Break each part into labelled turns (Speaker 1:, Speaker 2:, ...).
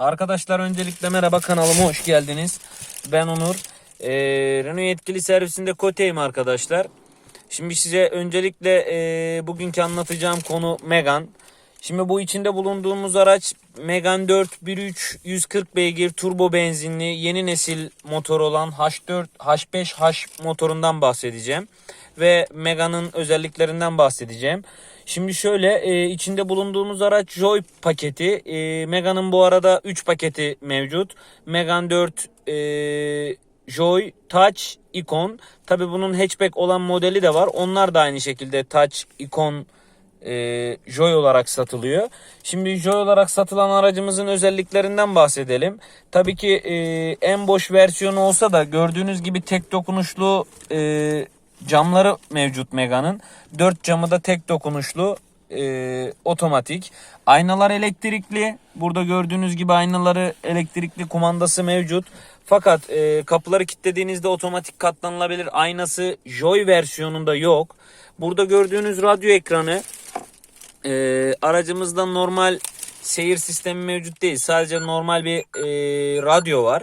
Speaker 1: Arkadaşlar öncelikle merhaba kanalıma hoş geldiniz. Ben Onur. Ee, Renault yetkili servisinde Kote'yim arkadaşlar. Şimdi size öncelikle e, bugünkü anlatacağım konu Megane. Şimdi bu içinde bulunduğumuz araç Megane 4 1.3 140 beygir turbo benzinli yeni nesil motor olan H4 H5H motorundan bahsedeceğim. Ve Megane'ın özelliklerinden bahsedeceğim. Şimdi şöyle e, içinde bulunduğumuz araç Joy paketi. E, Megane'ın bu arada 3 paketi mevcut. Megane 4 e, Joy, Touch, Icon. Tabi bunun hatchback olan modeli de var. Onlar da aynı şekilde Touch, Icon, e, Joy olarak satılıyor. Şimdi Joy olarak satılan aracımızın özelliklerinden bahsedelim. Tabii ki e, en boş versiyonu olsa da gördüğünüz gibi tek dokunuşlu e, camları mevcut Mega'nın. Dört camı da tek dokunuşlu e, otomatik. Aynalar elektrikli. Burada gördüğünüz gibi aynaları elektrikli kumandası mevcut. Fakat e, kapıları kilitlediğinizde otomatik katlanılabilir aynası Joy versiyonunda yok. Burada gördüğünüz radyo ekranı e, aracımızda normal seyir sistemi mevcut değil. Sadece normal bir e, radyo var.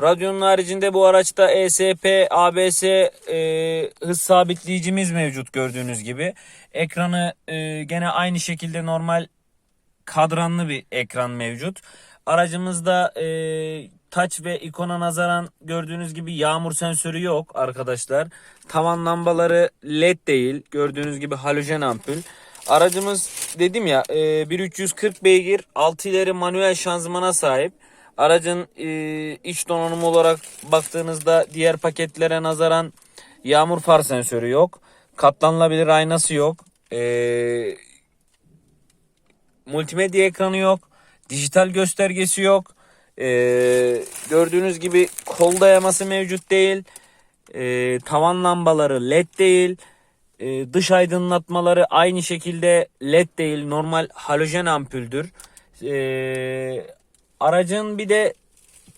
Speaker 1: Radyonun haricinde bu araçta ESP, ABS e, hız sabitleyicimiz mevcut gördüğünüz gibi. Ekranı e, gene aynı şekilde normal kadranlı bir ekran mevcut. Aracımızda e, touch ve ikona nazaran gördüğünüz gibi yağmur sensörü yok arkadaşlar. Tavan lambaları led değil. Gördüğünüz gibi halojen ampul. Aracımız dedim ya e, 1340 beygir 6 ileri manuel şanzımana sahip. Aracın e, iç donanımı olarak baktığınızda diğer paketlere nazaran yağmur far sensörü yok. Katlanılabilir aynası yok. E, multimedya ekranı yok. Dijital göstergesi yok. E, gördüğünüz gibi kol dayaması mevcut değil. E, tavan lambaları led değil. E, dış aydınlatmaları aynı şekilde led değil. Normal halojen ampuldür. E, aracın bir de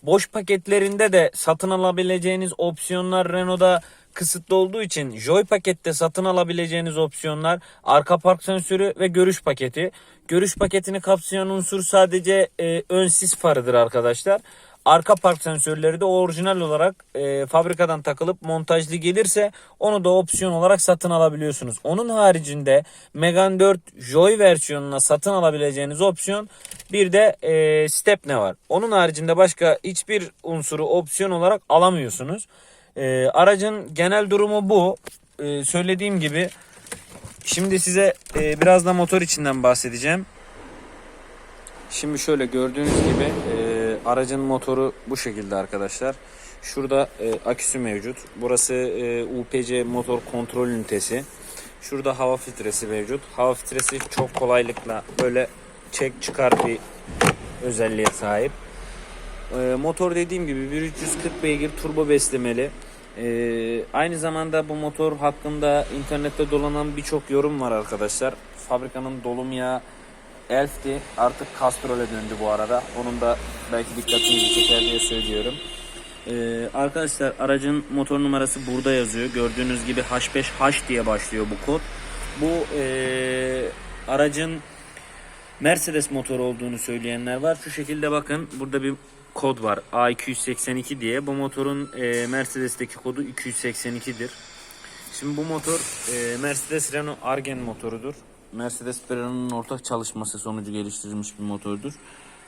Speaker 1: boş paketlerinde de satın alabileceğiniz opsiyonlar Renault'da kısıtlı olduğu için Joy pakette satın alabileceğiniz opsiyonlar arka park sensörü ve görüş paketi. Görüş paketini kapsayan unsur sadece e, ön sis farıdır arkadaşlar. Arka park sensörleri de orijinal olarak e, fabrikadan takılıp montajlı gelirse onu da opsiyon olarak satın alabiliyorsunuz. Onun haricinde Megane 4 Joy versiyonuna satın alabileceğiniz opsiyon bir de e, stepne var. Onun haricinde başka hiçbir unsuru opsiyon olarak alamıyorsunuz. E, aracın genel durumu bu. E, söylediğim gibi şimdi size e, biraz da motor içinden bahsedeceğim. Şimdi şöyle gördüğünüz gibi e, aracın motoru bu şekilde arkadaşlar. Şurada e, aküsü mevcut. Burası e, UPC motor kontrol ünitesi. Şurada hava filtresi mevcut. Hava filtresi çok kolaylıkla böyle çek çıkar bir özelliğe sahip. E, motor dediğim gibi 1340 beygir turbo beslemeli. E, aynı zamanda bu motor hakkında internette dolanan birçok yorum var arkadaşlar. Fabrikanın dolum yağı Elf'ti artık Castrol'e döndü bu arada. Onun da belki dikkatinizi çeker diye söylüyorum. Ee, arkadaşlar aracın motor numarası burada yazıyor. Gördüğünüz gibi H5H diye başlıyor bu kod. Bu ee, aracın Mercedes motoru olduğunu söyleyenler var. Şu şekilde bakın burada bir kod var A282 diye. Bu motorun e, Mercedes'teki kodu 282'dir. Şimdi bu motor e, Mercedes Renault Argen motorudur. Mercedes Renault'un ortak çalışması sonucu geliştirilmiş bir motordur.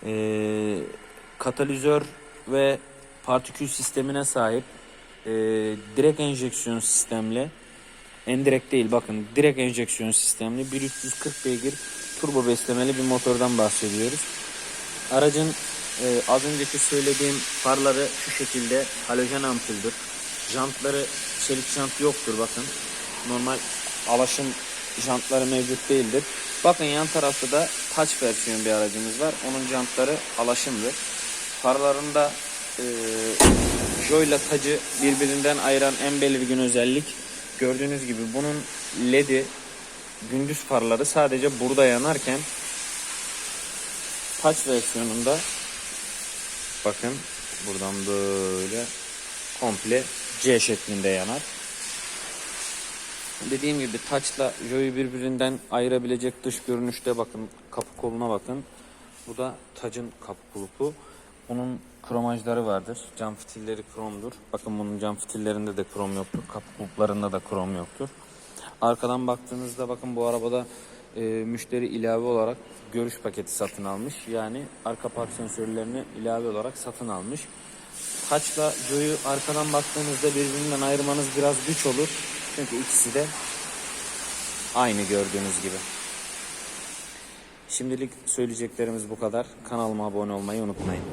Speaker 1: E, katalizör ve partikül sistemine sahip e, direkt enjeksiyon sistemli endirekt değil bakın direkt enjeksiyon sistemli 1340 beygir turbo beslemeli bir motordan bahsediyoruz. Aracın e, az önceki söylediğim farları şu şekilde halojen ampuldür. Jantları çelik jant yoktur bakın. Normal alaşım jantları mevcut değildir. Bakın yan tarafta da touch versiyon bir aracımız var. Onun jantları alaşımdır. Farlarında e, Joy ile tacı birbirinden ayıran en belirgin özellik gördüğünüz gibi bunun ledi gündüz farları sadece burada yanarken touch versiyonunda bakın buradan böyle komple C şeklinde yanar. Dediğim gibi touch'la Joy'u birbirinden ayırabilecek dış görünüşte bakın kapı koluna bakın. Bu da tacın kapı kulupu. Bunun kromajları vardır. Cam fitilleri kromdur. Bakın bunun cam fitillerinde de krom yoktur. Kapı kuluplarında da krom yoktur. Arkadan baktığınızda bakın bu arabada e, müşteri ilave olarak görüş paketi satın almış. Yani arka park sensörlerini ilave olarak satın almış. Taçla Joe'yu arkadan baktığınızda birbirinden ayırmanız biraz güç olur. Çünkü ikisi de aynı gördüğünüz gibi. Şimdilik söyleyeceklerimiz bu kadar. Kanalıma abone olmayı unutmayın.